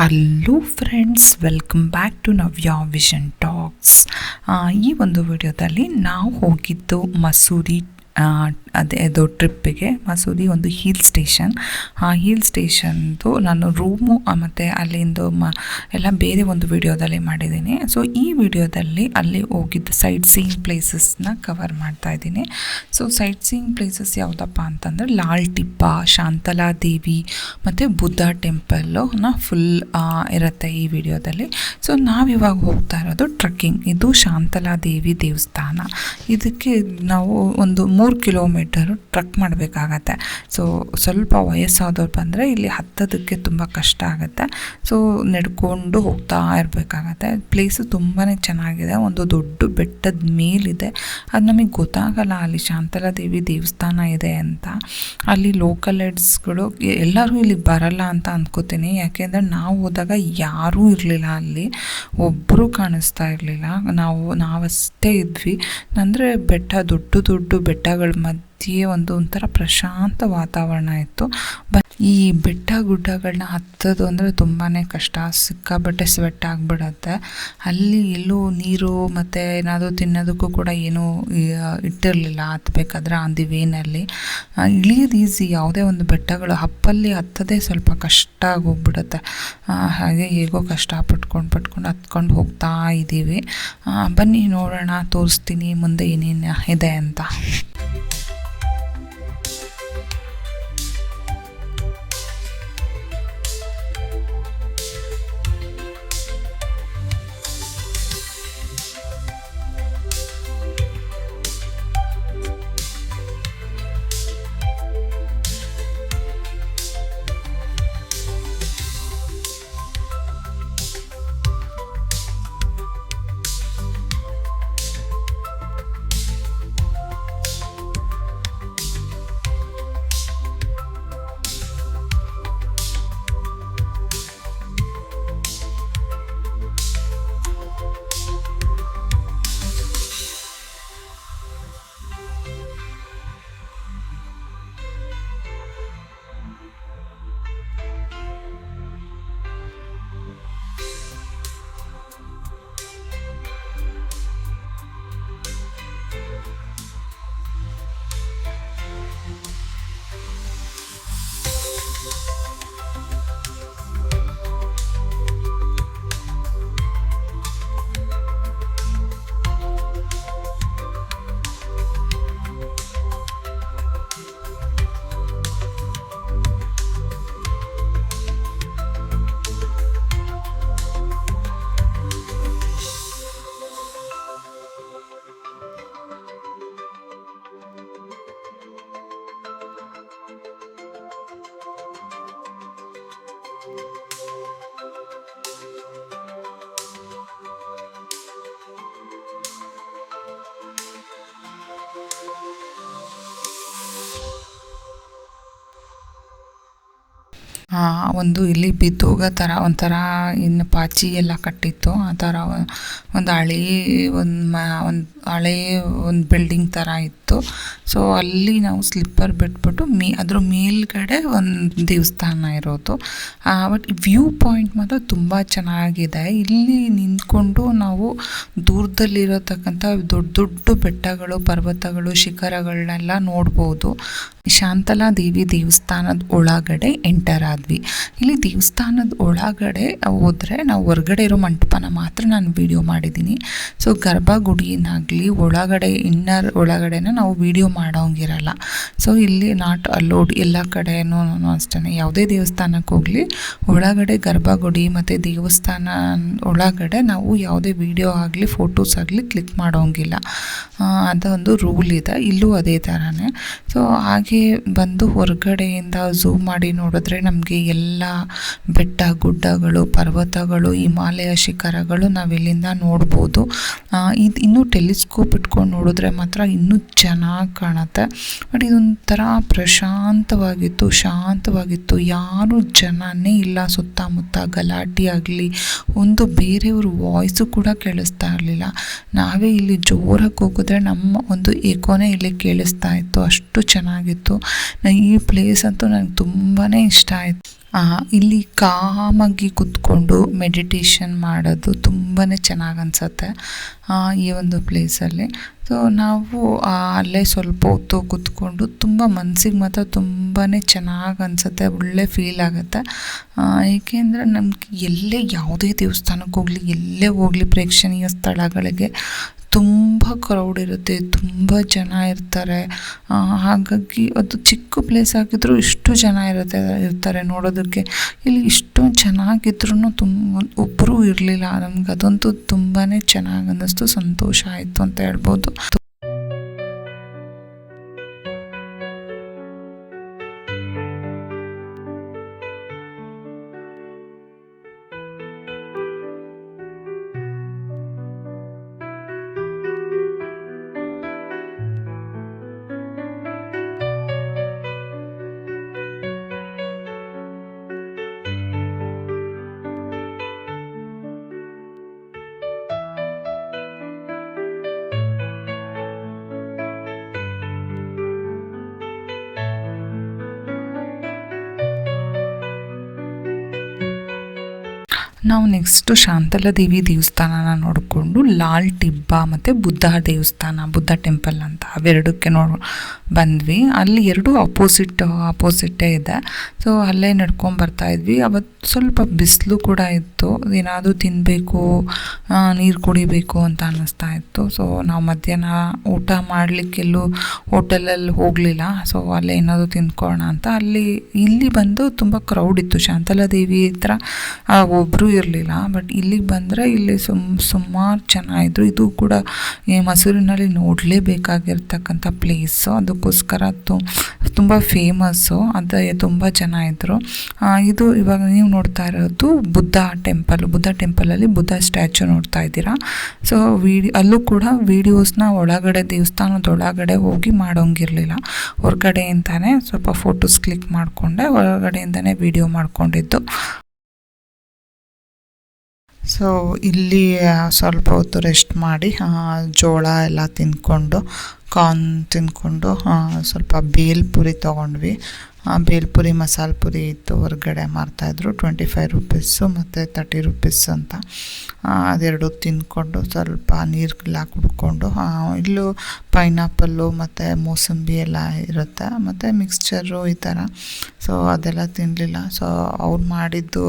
Hello friends welcome back to Navya vision talks ಈ ಒಂದು ವಿಡಿಯೋದಲ್ಲಿ ನಾವು ಹೋಗಿದ್ದು ಮಸೂರಿ ಅದೇ, ಅದು ಟ್ರಿಪ್ಪಿಗೆ ಮಸೂದಿ ಒಂದು ಹೀಲ್ ಸ್ಟೇಷನ್. ಆ ಹೀಲ್ ಸ್ಟೇಷನ್ದು ನಾನು ರೂಮು ಮತ್ತು ಅಲ್ಲಿಂದು ಮ, ಎಲ್ಲ ಬೇರೆ ಒಂದು ವಿಡಿಯೋದಲ್ಲಿ ಮಾಡಿದ್ದೀನಿ. ಸೊ ಈ ವಿಡಿಯೋದಲ್ಲಿ ಅಲ್ಲಿ ಹೋಗಿದ್ದ ಸೈಟ್ ಸೀಯಿಂಗ್ ಪ್ಲೇಸಸ್ನ ಕವರ್ ಮಾಡ್ತಾ ಇದ್ದೀನಿ. ಸೊ ಸೈಟ್ ಸೀಯಿಂಗ್ ಪ್ಲೇಸಸ್ ಯಾವುದಪ್ಪ ಅಂತಂದರೆ ಲಾಲ್ ಟಿಪ್ಪ, ಶಾಂತಲಾ ದೇವಿ ಮತ್ತು ಬುದ್ಧ ಟೆಂಪಲ್ಲು ನ ಫುಲ್ ಇರುತ್ತೆ ಈ ವಿಡಿಯೋದಲ್ಲಿ. ಸೊ ನಾವಿವಾಗ ಹೋಗ್ತಾ ಇರೋದು ಟ್ರಕ್ಕಿಂಗ್ ಇದು ಶಾಂತಲಾ ದೇವಿ ದೇವಸ್ಥಾನ. ಇದಕ್ಕೆ ನಾವು ಒಂದು ಮೂರು ಕಿಲೋಮೀಟರು ಟ್ರಕ್ ಮಾಡಬೇಕಾಗತ್ತೆ. ಸೊ ಸ್ವಲ್ಪ ವಯಸ್ಸಾದವ್ರು ಬಂದರೆ ಇಲ್ಲಿ ಹತ್ತೋದಕ್ಕೆ ತುಂಬ ಕಷ್ಟ ಆಗುತ್ತೆ. ಸೊ ನಡ್ಕೊಂಡು ಹೋಗ್ತಾ ಇರಬೇಕಾಗತ್ತೆ. ಪ್ಲೇಸು ತುಂಬಾ ಚೆನ್ನಾಗಿದೆ. ಒಂದು ದೊಡ್ಡ ಬೆಟ್ಟದ ಮೇಲಿದೆ. ಅದು ನಮಗೆ ಗೊತ್ತಾಗಲ್ಲ ಅಲ್ಲಿ ಶಾಂತಲಾ ದೇವಿ ದೇವಸ್ಥಾನ ಇದೆ ಅಂತ. ಅಲ್ಲಿ ಲೋಕಲ್ ಎಡ್ಸ್ಗಳು ಎಲ್ಲರೂ ಇಲ್ಲಿ ಬರಲ್ಲ ಅಂತ ಅಂದ್ಕೋತೀನಿ ಯಾಕೆಂದರೆ ನಾವು ಹೋದಾಗ ಯಾರೂ ಇರಲಿಲ್ಲ ಅಲ್ಲಿ. ಒಬ್ಬರು ಕಾಣಿಸ್ತಾ ಇರಲಿಲ್ಲ. ನಾವು, ನಾವಷ್ಟೇ ಇದ್ವಿ. ಅಂದರೆ ಬೆಟ್ಟ ದೊಡ್ಡ ದೊಡ್ಡ ಬೆಟ್ಟಗಳ ಮಧ್ಯೆ ಒಂದು ಒಂಥರ ಪ್ರಶಾಂತ ವಾತಾವರಣ ಇತ್ತು. ಈ ಬೆಟ್ಟ ಗುಡ್ಡಗಳನ್ನ ಹತ್ತೋದು ಅಂದರೆ ತುಂಬಾ ಕಷ್ಟ. ಸಿಕ್ಕಾಬಟ್ಟೆ ಸ್ವೆಟ್ ಆಗಿಬಿಡತ್ತೆ. ಅಲ್ಲಿ ಎಲ್ಲೂ ನೀರು ಮತ್ತು ಏನಾದರೂ ತಿನ್ನೋದಕ್ಕೂ ಕೂಡ ಏನೂ ಇಟ್ಟಿರಲಿಲ್ಲ. ಹತ್ತಬೇಕಾದ್ರೆ ಆನ್ ದಿ ವೇನಲ್ಲಿ ಇಳಿಯೋದು ಈಸಿ ಯಾವುದೇ ಒಂದು ಬೆಟ್ಟಗಳು ಹಪ್ಪಲ್ಲಿ ಹತ್ತೋದೇ ಸ್ವಲ್ಪ ಕಷ್ಟ ಆಗೋಗ್ಬಿಡುತ್ತೆ. ಹಾಗೆ ಹೇಗೋ ಕಷ್ಟ ಪಟ್ಕೊಂಡು ಪಟ್ಕೊಂಡು ಹತ್ಕೊಂಡು ಹೋಗ್ತಾ ಇದ್ದೀವಿ. ಬನ್ನಿ ನೋಡೋಣ, ತೋರಿಸ್ತೀನಿ, ಮುಂದೆ ಏನೇನು ಇದೆ ಅಂತ. ಆ, ಒಂದು ಇಲ್ಲಿ ಬಿದ್ದೋಗೋ ಥರ ಒಂಥರ ಇನ್ನು ಪಾಚಿ ಎಲ್ಲ ಕಟ್ಟಿತ್ತು. ಆ ಥರ ಒಂದು ಹಳೇ ಒಂದು ಮ ಒಂದು ಹಳೇ ಒಂದು ಬಿಲ್ಡಿಂಗ್ ಥರ ಇತ್ತು. ಸೊ ಅಲ್ಲಿ ನಾವು ಸ್ಲಿಪ್ಪರ್ ಬಿಟ್ಬಿಟ್ಟು ಮೇ ಅದ್ರ ಮೇಲ್ಗಡೆ ಒಂದು ದೇವಸ್ಥಾನ ಇರೋದು. ಬಟ್ ವ್ಯೂ ಪಾಯಿಂಟ್ ಮಾತ್ರ ತುಂಬ ಚೆನ್ನಾಗಿದೆ. ಇಲ್ಲಿ ನಿಂತ್ಕೊಂಡು ನಾವು ದೂರದಲ್ಲಿರತಕ್ಕಂಥ ದೊಡ್ಡ ದೊಡ್ಡ ಬೆಟ್ಟಗಳು ಪರ್ವತಗಳು ಶಿಖರಗಳನ್ನೆಲ್ಲ ನೋಡ್ಬೋದು. ಶಾಂತಲಾ ದೇವಿ ದೇವಸ್ಥಾನದ ಒಳಗಡೆ ಎಂಟರ್ ಆದ್ವಿ ಇಲ್ಲಿ ದೇವಸ್ಥಾನದ ಒಳಗಡೆ ಹೋದರೆ ನಾವು ಹೊರಗಡೆ ಇರೋ ಮಂಟಪನ ಮಾತ್ರ ನಾನು ವಿಡಿಯೋ ಮಾಡಿದ್ದೀನಿ. ಸೊ ಗರ್ಭಗುಡಿಯನ್ನಾಗಲಿ ಒಳಗಡೆ ಇನ್ನರ್ ಒಳಗಡೆನ ನಾವು ವಿಡಿಯೋ ಮಾಡೋಂಗಿರಲ್ಲ. ಸೊ ಇಲ್ಲಿ ನಾಟ್ ಅಲೋಡ್ ಎಲ್ಲ ಕಡೆನೂ ಅಷ್ಟೇ ಯಾವುದೇ ದೇವಸ್ಥಾನಕ್ಕೆ ಹೋಗಲಿ, ಒಳಗಡೆ ಗರ್ಭಗುಡಿ ಮತ್ತು ದೇವಸ್ಥಾನ ಒಳಗಡೆ ನಾವು ಯಾವುದೇ ವಿಡಿಯೋ ಆಗಲಿ ಫೋಟೋಸ್ ಆಗಲಿ ಕ್ಲಿಕ್ ಮಾಡೋಂಗಿಲ್ಲ. ಅದು ಅದೊಂದು ರೂಲ್ ಇದೆ. ಇಲ್ಲೂ ಅದೇ ಥರನೇ ಸೊ ಹಾಗೆ ಬಂದು ಹೊರಗಡೆಯಿಂದ ಝೂಮ್ ಮಾಡಿ ನೋಡಿದ್ರೆ ನಮಗೆ ಎಲ್ಲ ಬೆಟ್ಟ, ಗುಡ್ಡಗಳು, ಪರ್ವತಗಳು, ಹಿಮಾಲಯ ಶಿಖರಗಳು ನಾವಿಲ್ಲಿಂದ ನೋಡ್ಬೋದು. ಇದು ಇನ್ನೂ ಟೆಲಿಸ್ಕೋಪ್ ಇಟ್ಕೊಂಡು ನೋಡಿದ್ರೆ ಮಾತ್ರ ಇನ್ನೂ ಚೆನ್ನಾಗಿ ಕಾಣುತ್ತೆ. ಬಟ್ ಇದೊಂಥರ ಪ್ರಶಾಂತವಾಗಿತ್ತು, ಶಾಂತವಾಗಿತ್ತು. ಯಾರು ಜನನೇ ಇಲ್ಲ ಸುತ್ತಮುತ್ತ. ಗಲಾಟೆ ಆಗಲಿ, ಒಂದು ಬೇರೆಯವ್ರ ವಾಯ್ಸು ಕೂಡ ಕೇಳಿಸ್ತಾ ಇರಲಿಲ್ಲ. ನಾವೇ ಇಲ್ಲಿ ಜೋರಾಗಿ ಹೋಗಿದ್ರೆ ನಮ್ಮ ಒಂದು ಏಕೋನೇ ಇಲ್ಲಿ ಕೇಳಿಸ್ತಾ ಇತ್ತು. ಅಷ್ಟು ಚೆನ್ನಾಗಿತ್ತು. ಈ ಪ್ಲೇಸ್ ಅಂತೂ ನನಗೆ ತುಂಬಾ ಇಷ್ಟ ಆಯಿತು. ಇಲ್ಲಿ ಕಾಮಾಗಿ ಕೂತ್ಕೊಂಡು ಮೆಡಿಟೇಷನ್ ಮಾಡೋದು ತುಂಬಾ ಚೆನ್ನಾಗಿ ಅನಿಸುತ್ತೆ ಈ ಒಂದು ಪ್ಲೇಸಲ್ಲಿ ಸೊ ನಾವು ಅಲ್ಲೇ ಸ್ವಲ್ಪ ಹೊತ್ತು ಕೂತ್ಕೊಂಡು ತುಂಬ ಮನಸ್ಸಿಗೆ ಮಾತ್ರ ತುಂಬಾ ಚೆನ್ನಾಗಿ ಅನಿಸುತ್ತೆ, ಒಳ್ಳೆ ಫೀಲ್ ಆಗುತ್ತೆ. ಏಕೆಂದರೆ ನಮ್ಗೆ ಎಲ್ಲೇ ಯಾವುದೇ ದೇವಸ್ಥಾನಕ್ಕೆ ಹೋಗಲಿ, ಎಲ್ಲೇ ಹೋಗಲಿ ಪ್ರೇಕ್ಷಣೀಯ ಸ್ಥಳಗಳಿಗೆ ತುಂಬ ಕ್ರೌಡ್ ಇರುತ್ತೆ, ತುಂಬ ಜನ ಇರ್ತಾರೆ. ಹಾಗಾಗಿ ಅದು ಚಿಕ್ಕ ಪ್ಲೇಸ್ ಆಗಿದ್ರೂ ಇಷ್ಟು ಜನ ಇರುತ್ತೆ, ಇರ್ತಾರೆ ನೋಡೋದಕ್ಕೆ. ಇಲ್ಲಿ ಇಷ್ಟು ಚೆನ್ನಾಗಿದ್ರೂ ತುಂಬ ಒಬ್ಬರೂ ಇರಲಿಲ್ಲ. ನಮ್ಗೆ ಅದಂತೂ ತುಂಬಾ ಚೆನ್ನಾಗಿ ಅನ್ನಿಸ್ತು, ಸಂತೋಷ ಆಯಿತು ಅಂತ ಹೇಳ್ಬೋದು. ನಾವು ನೆಕ್ಸ್ಟು ಶಾಂತಲಾದೇವಿ ದೇವಸ್ಥಾನನ ನೋಡಿಕೊಂಡು ಲಾಲ್ ಟಿಬ್ಬ ಮತ್ತು ಬುದ್ಧ ದೇವಸ್ಥಾನ, ಬುದ್ಧ ಟೆಂಪಲ್ ಅಂತ ಅವೆರಡಕ್ಕೆ ನೋಡ್, ಬಂದ್ವಿ. ಅಲ್ಲಿ ಎರಡು ಅಪೋಸಿಟ್ ಅಪೋಸಿಟೇ ಇದೆ. ಸೊ ಅಲ್ಲೇ ನಡ್ಕೊಂಡು ಬರ್ತಾ ಇದ್ವಿ. ಅವತ್ತು ಸ್ವಲ್ಪ ಬಿಸಿಲು ಕೂಡ ಇತ್ತು. ಏನಾದರೂ ತಿನ್ನಬೇಕು ನೀರು ಕುಡಿಬೇಕು ಅಂತ ಅನ್ನಿಸ್ತಾ ಇತ್ತು. ಸೊ ನಾವು ಮಧ್ಯಾಹ್ನ ಊಟ ಮಾಡಲಿಕ್ಕೆಲ್ಲೂ ಹೋಟೆಲಲ್ಲಿ ಹೋಗಲಿಲ್ಲ. ಸೊ ಅಲ್ಲೇ ಏನಾದರೂ ತಿನ್ಕೋಣ ಅಂತ. ಅಲ್ಲಿ, ಇಲ್ಲಿ ಬಂದು ತುಂಬ ಕ್ರೌಡ್ ಇತ್ತು. ಶಾಂತಲಾದೇವಿ ಹತ್ರ ಒಬ್ಬರು ಇರಲಿಲ್ಲ ಬಟ್ ಇಲ್ಲಿಗೆ ಬಂದರೆ ಇಲ್ಲಿ ಸುಮ್, ಸುಮಾರು ಚೆನ್ನಾಗಿದ್ರು ಇದು ಕೂಡ, ಈ ಮಸೂರಿನಲ್ಲಿ ನೋಡಲೇಬೇಕಾಗಿರ್ತಕ್ಕಂಥ ಪ್ಲೇಸು ಅದಕ್ಕೋಸ್ಕರ ತು, ತುಂಬ ಫೇಮಸ್ಸು ಅದು ತುಂಬ ಜನ ಇದ್ದರು ಇದು ಇವಾಗ ನೀವು ನೋಡ್ತಾ ಇರೋದು ಬುದ್ಧ ಟೆಂಪಲ್ ಬುದ್ಧ ಟೆಂಪಲಲ್ಲಿ ಬುದ್ಧ ಸ್ಟ್ಯಾಚು ನೋಡ್ತಾ ಇದ್ದೀರಾ. ಸೊ ವಿಡಿ, ಅಲ್ಲೂ ಕೂಡ ವೀಡಿಯೋಸ್ನ ಒಳಗಡೆ ದೇವಸ್ಥಾನದ ಒಳಗಡೆ ಹೋಗಿ ಮಾಡೋಂಗಿರಲಿಲ್ಲ. ಹೊರಗಡೆಯಿಂದಾನೆ ಸ್ವಲ್ಪ ಫೋಟೋಸ್ ಕ್ಲಿಕ್ ಮಾಡಿಕೊಂಡೆ, ಹೊರಗಡೆಯಿಂದನೇ ವೀಡಿಯೋ ಮಾಡ್ಕೊಂಡಿದ್ದು. ಸೊ ಇಲ್ಲಿ ಸ್ವಲ್ಪ ಹೊತ್ತು ರೆಸ್ಟ್ ಮಾಡಿ ಜೋಳ ಎಲ್ಲ ತಿಂದ್ಕೊಂಡು ಕಾರ್ನ್ ತಿಂದ್ಕೊಂಡು ಸ್ವಲ್ಪ ಬೇಲ್ಪುರಿ ತೊಗೊಂಡ್ವಿ. ಬೇಲ್ಪುರಿ ಮಸಾಲ ಪುರಿ ಇತ್ತು ಹೊರಗಡೆ ಮಾರ್ತಾಯಿದ್ರು ಟ್ವೆಂಟಿ ಫೈವ್ ರುಪೀಸು ಮತ್ತು ತರ್ಟಿ ರುಪೀಸ್ ಅಂತ. ಅದೆರಡು ತಿಂದ್ಕೊಂಡು ಸ್ವಲ್ಪ ನೀರೆಲ್ಲ ಕುಡ್ಕೊಂಡು ಇಲ್ಲೂ ಪೈನಾಪಲ್ಲು ಮತ್ತು ಮೋಸಂಬಿ ಎಲ್ಲ ಇರುತ್ತೆ. ಮತ್ತು ಮಿಕ್ಸ್ಚರು ಈ ಥರ ಸೊ ಅದೆಲ್ಲ ತಿನ್ನಲಿಲ್ಲ ಸೊ ಅವ್ರು ಮಾಡಿದ್ದು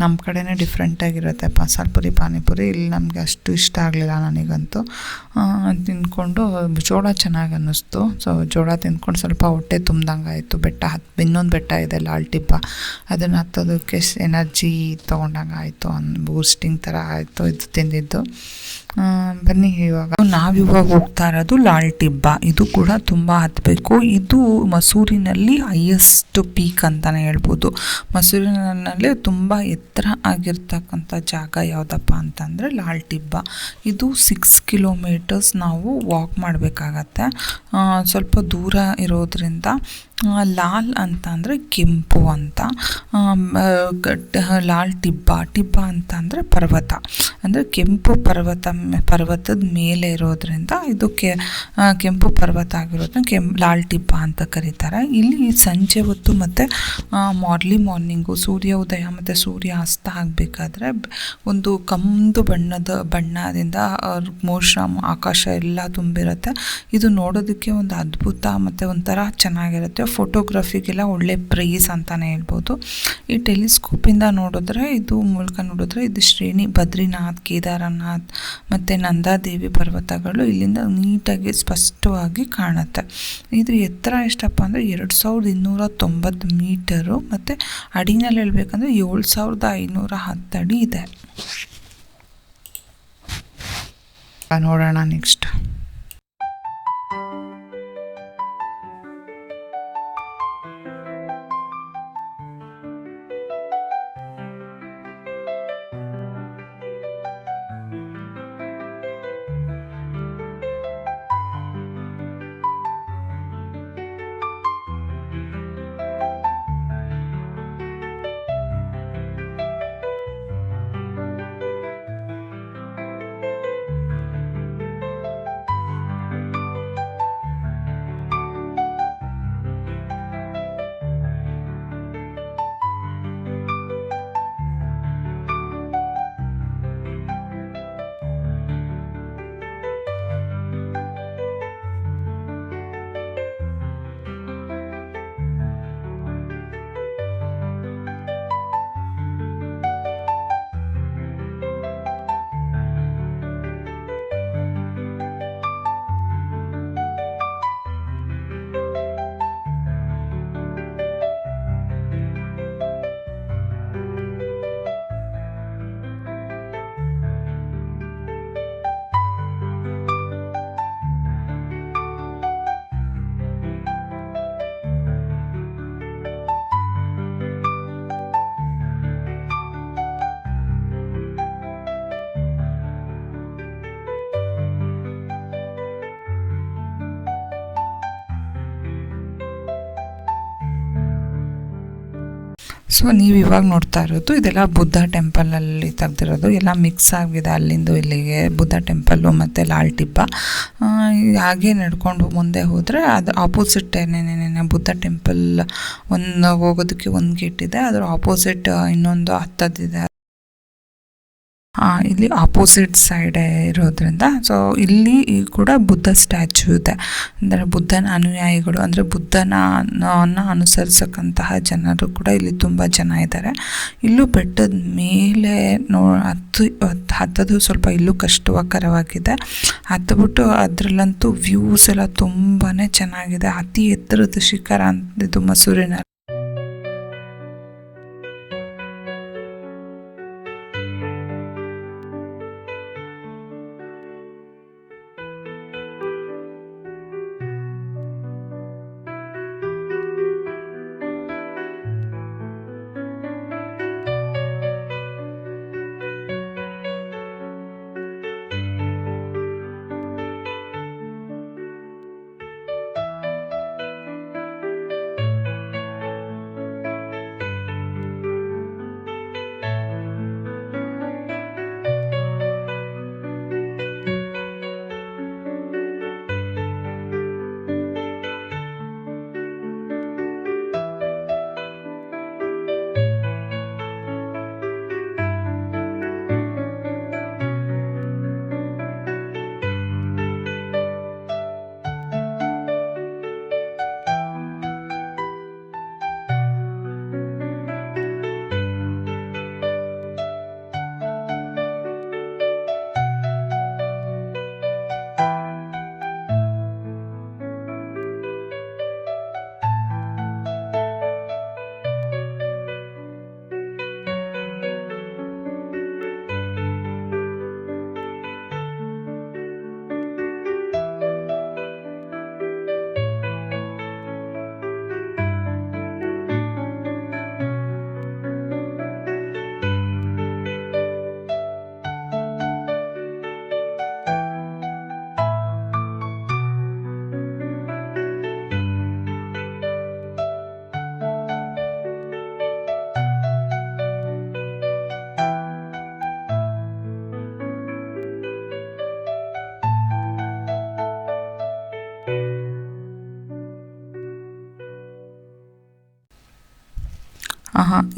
ನಮ್ಮ ಕಡೆನೇ ಡಿಫ್ರೆಂಟಾಗಿರುತ್ತೆ ಮಸಾಲ ಪುರಿ ಪಾನಿಪುರಿ ಇಲ್ಲಿ ನಮಗೆ ಅಷ್ಟು ಇಷ್ಟ ಆಗಲಿಲ್ಲ ನನಗಂತೂ. ತಿಂದ್ಕೊಂಡು ಜೋಳ ಚೆನ್ನಾಗಿ ಅನ್ನಿಸ್ತು. ಸೊ ಜೋಳ ತಿಂದ್ಕೊಂಡು ಸ್ವಲ್ಪ ಹೊಟ್ಟೆ ತುಂಬ್ದಂಗೆ ಆಯಿತು ಬೆಟ್ಟ ಹತ್ತು ಇನ್ನೊಂದು ಬೆಟ್ಟ ಇದೆ ಲಾಲ್ ಟಿಬ್ಬ ಅದನ್ನು ಹತ್ತೋದಕ್ಕೆ ಎನರ್ಜಿ ತೊಗೊಂಡಂಗೆ ಆಯಿತು, ಅನ್ ಬೂಸ್ಟಿಂಗ್ ಥರ ಆಯಿತು, ಇದು ತಿಂದಿದ್ದು. ಬನ್ನಿ ಇವಾಗ. ನಾವಿವಾಗ ಹೋಗ್ತಾ ಇರೋದು ಲಾಲ್ ಟಿಬ್ಬ. ಇದು ಕೂಡ ತುಂಬ ಹತ್ತಬೇಕು ಇದು ಮಸೂರಿನಲ್ಲಿ ಹೈಯೆಸ್ಟ್ ಪೀಕ್ ಅಂತಲೇ ಹೇಳ್ಬೋದು. ಮಸೂರಿನಲ್ಲೇ ತುಂಬ ಎತ್ತರ ಆಗಿರ್ತಕ್ಕಂಥ ಜಾಗ ಯಾವುದಪ್ಪ ಅಂತಂದರೆ ಲಾಲ್ ಟಿಬ್ಬ. ಇದು ಸಿಕ್ಸ್ ಕಿಲೋಮೀಟರ್ಸ್ ನಾವು ವಾಕ್ ಮಾಡಬೇಕಾಗತ್ತೆ. ಸ್ವಲ್ಪ ದೂರ ಇರೋದ್ರಿಂದ ಲಾಲ್ ಅಂತ ಅಂದರೆ ಕೆಂಪು ಅಂತ ಲಾಲ್ ಟಿಬ್ಬ ಟಿಬ್ಬ ಅಂತ ಅಂದರೆ ಪರ್ವತ. ಅಂದರೆ ಕೆಂಪು ಪರ್ವತ ಪರ್ವತದ ಮೇಲೆ ಇರೋದ್ರಿಂದ ಇದು ಕೆ ಕೆಂಪು ಪರ್ವತ ಆಗಿರೋದನ್ನ ಕೆಂ, ಲಾಲ್ ಟಿಬ್ಬ ಅಂತ ಕರೀತಾರೆ. ಇಲ್ಲಿ ಸಂಜೆ ಹೊತ್ತು ಮತ್ತು ಮಾರ್ಲಿ ಮಾರ್ನಿಂಗು ಸೂರ್ಯ ಉದಯ ಮತ್ತು ಸೂರ್ಯ ಅಸ್ತ ಆಗಬೇಕಾದ್ರೆ ಒಂದು ಕಂದು ಬಣ್ಣದ, ಬಣ್ಣದಿಂದ ಮೋಶ ಆಕಾಶ ಎಲ್ಲ ತುಂಬಿರುತ್ತೆ. ಇದು ನೋಡೋದಕ್ಕೆ ಒಂದು ಅದ್ಭುತ ಮತ್ತು ಒಂಥರ ಚೆನ್ನಾಗಿರುತ್ತೆ. ಫೋಟೋಗ್ರಫಿಗೆಲ್ಲ ಒಳ್ಳೆ ಪ್ರೈಸ್ ಅಂತಲೇ ಹೇಳ್ಬೋದು. ಈ ಟೆಲಿಸ್ಕೋಪಿಂದ ನೋಡಿದ್ರೆ ಇದು ಮೂಲಕ ನೋಡಿದ್ರೆ ಇದು ಶ್ರೇಣಿ ಬದ್ರಿನಾಥ್, ಕೇದಾರನಾಥ್ ಮತ್ತು ನಂದಾದೇವಿ ಪರ್ವತಗಳು ಇಲ್ಲಿಂದ ನೀಟಾಗಿ ಸ್ಪಷ್ಟವಾಗಿ ಕಾಣುತ್ತೆ. ಇದು ಎತ್ತರ ಎಷ್ಟಪ್ಪ ಅಂದರೆ ಎರಡು ಸಾವಿರದ ಇನ್ನೂರ ತೊಂಬತ್ತು ಮೀಟರು ಮತ್ತು ಅಡಿನಲ್ಲಿ ಹೇಳ್ಬೇಕಂದ್ರೆ ಏಳು ಸಾವಿರದ ಐನೂರ ಹತ್ತು ಅಡಿ ಇದೆ. ನೋಡೋಣ ನೆಕ್ಸ್ಟ್ ಸೊ ನೀವು ಇವಾಗ ನೋಡ್ತಾ ಇರೋದು ಇದೆಲ್ಲ ಬುದ್ಧ ಟೆಂಪಲಲ್ಲಿ ತೆಗ್ದಿರೋದು. ಎಲ್ಲ ಮಿಕ್ಸ್ ಆಗಿದೆ ಅಲ್ಲಿಂದ ಇಲ್ಲಿಗೆ. ಬುದ್ಧ ಟೆಂಪಲ್ಲು ಮತ್ತು ಲಾಲ್ ಟಿಪ್ಪ ಹಾಗೆ ನಡ್ಕೊಂಡು ಮುಂದೆ ಹೋದರೆ ಅದು ಆಪೋಸಿಟ್ ಏನೇನೇನೇ ಬುದ್ಧ ಟೆಂಪಲ್ ಒಂದು ಹೋಗೋದಕ್ಕೆ ಒಂದು ಗೇಟ್ ಇದೆ. ಅದರ ಆಪೋಸಿಟ್ ಇನ್ನೊಂದು ಹತ್ತದಿದೆ. ಇಲ್ಲಿ ಆಪೋಸಿಟ್ ಸೈಡ್ ಇರೋದ್ರಿಂದ ಸೊ ಇಲ್ಲಿ ಕೂಡ ಬುದ್ಧ ಸ್ಟ್ಯಾಚು ಇದೆ. ಅಂದರೆ ಬುದ್ಧನ ಅನುಯಾಯಿಗಳು, ಅಂದರೆ ಬುದ್ಧನ ಅನುಸರಿಸಕ್ಕಂತಹ ಜನರು ಕೂಡ ಇಲ್ಲಿ ತುಂಬ ಜನ ಇದ್ದಾರೆ. ಇಲ್ಲೂ ಬೆಟ್ಟದ ಮೇಲೆ ನೋ, ಹತ್ತು ಹತ್ತದು ಸ್ವಲ್ಪ ಇಲ್ಲೂ ಕಷ್ಟಕರವಾಗಿದೆ. ಹತ್ತುಬಿಟ್ಟು ಅದರಲ್ಲಂತೂ ವ್ಯೂಸ್ ಎಲ್ಲ ತುಂಬಾ ಚೆನ್ನಾಗಿದೆ. ಅತಿ ಎತ್ತರದ ಶಿಖರ ಅಂತ ಇದು ಮಸೂರಿನ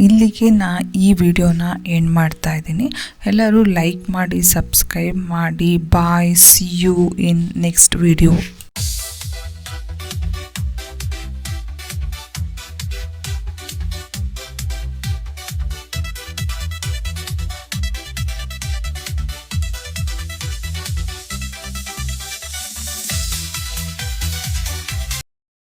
ಇಲ್ಲಿಗೆ ನಾ ಈ ವಿಡಿಯೋನ ಎಂಡ್ ಮಾಡ್ತಾ ಇದ್ದೀನಿ. ಎಲ್ಲರೂ ಲೈಕ್ ಮಾಡಿ ಸಬ್ಸ್ಕ್ರೈಬ್ ಮಾಡಿ. Bye see you in next video